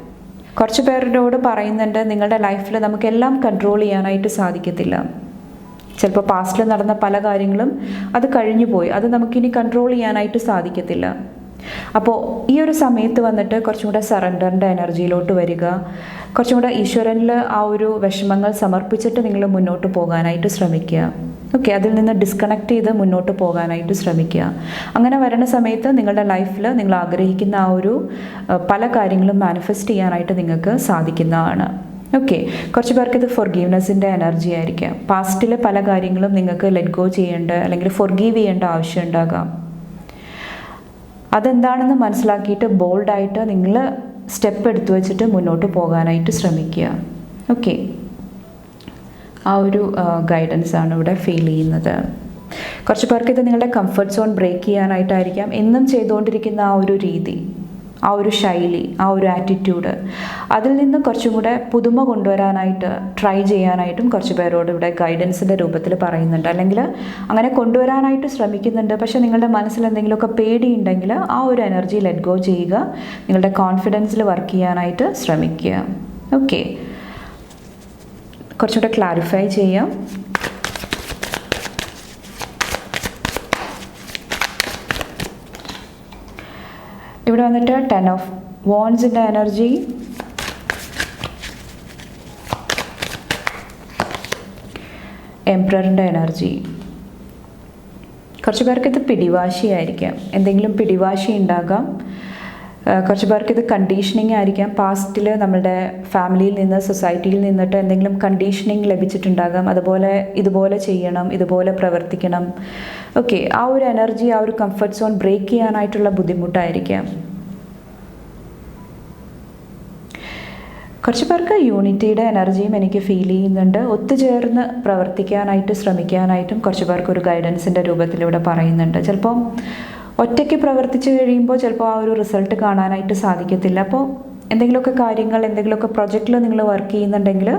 കുറച്ച് പേരോട് പറയുന്നുണ്ട് നിങ്ങളുടെ ലൈഫിൽ നമുക്കെല്ലാം കൺട്രോൾ ചെയ്യാനായിട്ട് സാധിക്കത്തില്ല. ചിലപ്പോൾ പാസ്റ്റിൽ നടന്ന പല കാര്യങ്ങളും അത് കഴിഞ്ഞു പോയി. അത് നമുക്കിനി കൺട്രോൾ ചെയ്യാനായിട്ട് സാധിക്കത്തില്ല. അപ്പോൾ ഈ ഒരു സമയത്ത് വന്നിട്ട് കുറച്ചും കൂടെ സറണ്ടറിന്റെ എനർജിയിലോട്ട് വരിക കുറച്ചും കൂടെ ഈശ്വരനിൽ ആ ഒരു വിഷമങ്ങൾ സമർപ്പിച്ചിട്ട് നിങ്ങൾ മുന്നോട്ട് പോകാനായിട്ട് ശ്രമിക്കുക. ഓക്കെ അതിൽ നിന്ന് ഡിസ്കണക്ട് ചെയ്ത് മുന്നോട്ട് പോകാനായിട്ട് ശ്രമിക്കുക. അങ്ങനെ വരുന്ന സമയത്ത് നിങ്ങളുടെ ലൈഫിൽ നിങ്ങൾ ആഗ്രഹിക്കുന്ന ആ ഒരു പല കാര്യങ്ങളും മാനിഫെസ്റ്റ് ചെയ്യാനായിട്ട് നിങ്ങൾക്ക് സാധിക്കുന്നതാണ്. ഓക്കെ കുറച്ച് പേർക്ക് ഇത് ഫൊർഗീവ്നെസ്സിന്റെ എനർജി ആയിരിക്കാം. പാസ്റ്റിൽ പല കാര്യങ്ങളും നിങ്ങൾക്ക് ലെറ്റ് ഗോ ചെയ്യേണ്ട അല്ലെങ്കിൽ ഫൊർഗീവ് ചെയ്യേണ്ട ആവശ്യം ഉണ്ടാകാം. അതെന്താണെന്ന് മനസ്സിലാക്കിയിട്ട് ബോൾഡായിട്ട് നിങ്ങൾ സ്റ്റെപ്പ് എടുത്തു വെച്ചിട്ട് മുന്നോട്ട് പോകാനായിട്ട് ശ്രമിക്കുക. ഓക്കെ ആ ഒരു ഗൈഡൻസ് ആണ് ഇവിടെ ഫീൽ ചെയ്യുന്നത്. കുറച്ച് പേർക്ക് ഇത് നിങ്ങളുടെ കംഫർട്ട് സോൺ ബ്രേക്ക് ചെയ്യാനായിട്ടായിരിക്കാം. എന്നും ചെയ്തുകൊണ്ടിരിക്കുന്ന ആ ഒരു രീതി. ആ ഒരു ശൈലി ആ ഒരു ആറ്റിറ്റ്യൂഡ് അതിൽ നിന്ന് കുറച്ചും കൂടെ പുതുമ കൊണ്ടുവരാനായിട്ട് ട്രൈ ചെയ്യാനായിട്ടും കുറച്ച് പേരോട് ഇവിടെ ഗൈഡൻസിന്റെ രൂപത്തിൽ പറയുന്നുണ്ട്. അല്ലെങ്കിൽ അങ്ങനെ കൊണ്ടുവരാനായിട്ട് ശ്രമിക്കുന്നുണ്ട്. പക്ഷേ നിങ്ങളുടെ മനസ്സിൽ എന്തെങ്കിലുമൊക്കെ പേടിയുണ്ടെങ്കിൽ ആ ഒരു എനർജി ലെറ്റ് ഗോ ചെയ്യുക. നിങ്ങളുടെ കോൺഫിഡൻസിൽ വർക്ക് ചെയ്യാനായിട്ട് ശ്രമിക്കുക. ഓക്കെ കുറച്ചുകൂടെ ക്ലാരിഫൈ ചെയ്യാം. ഇവിടെ വന്നിട്ട് ടെൻ ഓഫ് വോൺസിന്റെ എനർജി എംപ്രറിന്റെ എനർജി കുറച്ച് പേർക്ക് ഇത് പിടിവാശിയായിരിക്കാം എന്തെങ്കിലും പിടിവാശി ഉണ്ടാകാം. കുറച്ച് പേർക്ക് ഇത് കണ്ടീഷനിങ് ആയിരിക്കാം. പാസ്റ്റിൽ നമ്മളുടെ ഫാമിലിയിൽ നിന്ന് സൊസൈറ്റിയിൽ നിന്നിട്ട് എന്തെങ്കിലും കണ്ടീഷനിങ് ലഭിച്ചിട്ടുണ്ടാകാം. അതുപോലെ ഇതുപോലെ ചെയ്യണം ഇതുപോലെ പ്രവർത്തിക്കണം. ഓക്കെ ആ ഒരു എനർജി ആ ഒരു കംഫർട്ട് സോൺ ബ്രേക്ക് ചെയ്യാനായിട്ടുള്ള ബുദ്ധിമുട്ടായിരിക്കാം. കുറച്ച് പേർക്ക് യൂണിറ്റിയുടെ എനർജിയും എനിക്ക് ഫീൽ ചെയ്യുന്നുണ്ട്. ഒത്തുചേർന്ന് പ്രവർത്തിക്കാനായിട്ട് ശ്രമിക്കാനായിട്ടും കുറച്ച് പേർക്ക് ഒരു ഗൈഡൻസിന്റെ രൂപത്തിലൂടെ പറയുന്നുണ്ട്. ചിലപ്പോൾ ഒറ്റയ്ക്ക് പ്രവർത്തിച്ചു കഴിയുമ്പോൾ ചിലപ്പോൾ ആ ഒരു റിസൾട്ട് കാണാനായിട്ട് സാധിക്കത്തില്ല. അപ്പോൾ എന്തെങ്കിലുമൊക്കെ കാര്യങ്ങൾ എന്തെങ്കിലുമൊക്കെ പ്രൊജക്റ്റിൽ നിങ്ങൾ വർക്ക് ചെയ്യുന്നുണ്ടെങ്കിൽ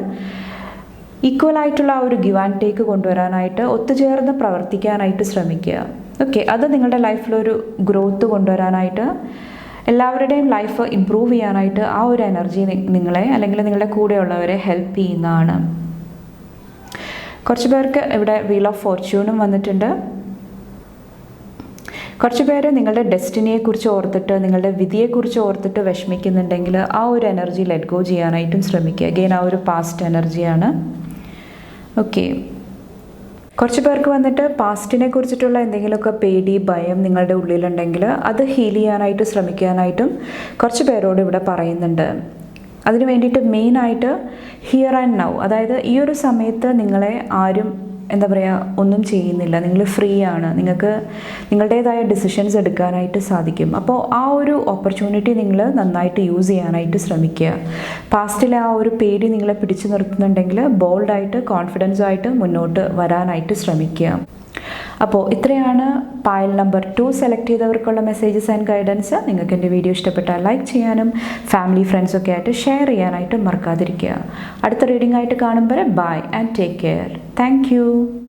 ഈക്വൽ ആയിട്ടുള്ള ആ ഒരു ഗിവ് ആൻഡ് ടേക്ക് കൊണ്ടുവരാനായിട്ട് ഒത്തുചേർന്ന് പ്രവർത്തിക്കാനായിട്ട് ശ്രമിക്കുക. ഓക്കെ അത് നിങ്ങളുടെ ലൈഫിലൊരു ഗ്രോത്ത് കൊണ്ടുവരാനായിട്ട് എല്ലാവരുടെയും ലൈഫ് ഇമ്പ്രൂവ് ചെയ്യാനായിട്ട് ആ ഒരു എനർജി നിങ്ങളെ അല്ലെങ്കിൽ നിങ്ങളുടെ കൂടെയുള്ളവരെ ഹെൽപ്പ് ചെയ്യുന്നതാണ്. കുറച്ച് പേർക്ക് ഇവിടെ വീൽ ഓഫ് ഫോർച്യൂണും വന്നിട്ടുണ്ട്. കുറച്ച് പേര് നിങ്ങളുടെ ഡെസ്റ്റിനിയെക്കുറിച്ച് ഓർത്തിട്ട് നിങ്ങളുടെ വിധിയെക്കുറിച്ച് ഓർത്തിട്ട് വിഷമിക്കുന്നുണ്ടെങ്കിൽ ആ ഒരു എനർജി ലെറ്റ് ഗോ ചെയ്യാനായിട്ടും ശ്രമിക്കുക. അഗെയിൻ ആ ഒരു പാസ്റ്റ് എനർജിയാണ് ഓക്കെ കുറച്ച് പേർക്ക് വന്നിട്ട് പാസ്റ്റിനെ കുറിച്ചിട്ടുള്ള എന്തെങ്കിലുമൊക്കെ പേടി ഭയം നിങ്ങളുടെ ഉള്ളിലുണ്ടെങ്കിൽ അത് ഹീൽ ചെയ്യാനായിട്ട് ശ്രമിക്കാനായിട്ടും കുറച്ച് പേരോട് ഇവിടെ പറയുന്നുണ്ട്. അതിന് വേണ്ടിയിട്ട് മെയിനായിട്ട് ഹിയർ ആൻഡ് നൗ അതായത് ഈ ഒരു സമയത്ത് നിങ്ങളെ ആരും എന്താ പറയുക ഒന്നും ചെയ്യുന്നില്ല. നിങ്ങൾ ഫ്രീ ആണ് നിങ്ങൾക്ക് നിങ്ങളുടേതായ ഡിസിഷൻസ് എടുക്കാനായിട്ട് സാധിക്കും. അപ്പോൾ ആ ഒരു ഓപ്പർച്യൂണിറ്റി നിങ്ങൾ നന്നായിട്ട് യൂസ് ചെയ്യാനായിട്ട് ശ്രമിക്കുക. പാസ്റ്റിലെ ആ ഒരു പേടി നിങ്ങളെ പിടിച്ചു നിർത്തുന്നുണ്ടെങ്കിൽ ബോൾഡായിട്ട് കോൺഫിഡൻസായിട്ട് മുന്നോട്ട് വരാനായിട്ട് ശ്രമിക്കുക. അപ്പോൾ ഇത്രയാണ് പായൽ നമ്പർ ടു സെലക്ട് ചെയ്തവർക്കുള്ള മെസ്സേജസ് ആൻഡ് ഗൈഡൻസ് നിങ്ങൾക്ക് എന്റെ വീഡിയോ ഇഷ്ടപ്പെട്ടാൽ ലൈക്ക് ചെയ്യാനും ഫാമിലി ഫ്രണ്ട്സൊക്കെ ആയിട്ട് ഷെയർ ചെയ്യാനായിട്ടും മറക്കാതിരിക്കുക. അടുത്ത റീഡിംഗ് ആയിട്ട് കാണുമ്പോൾ bye and take care thank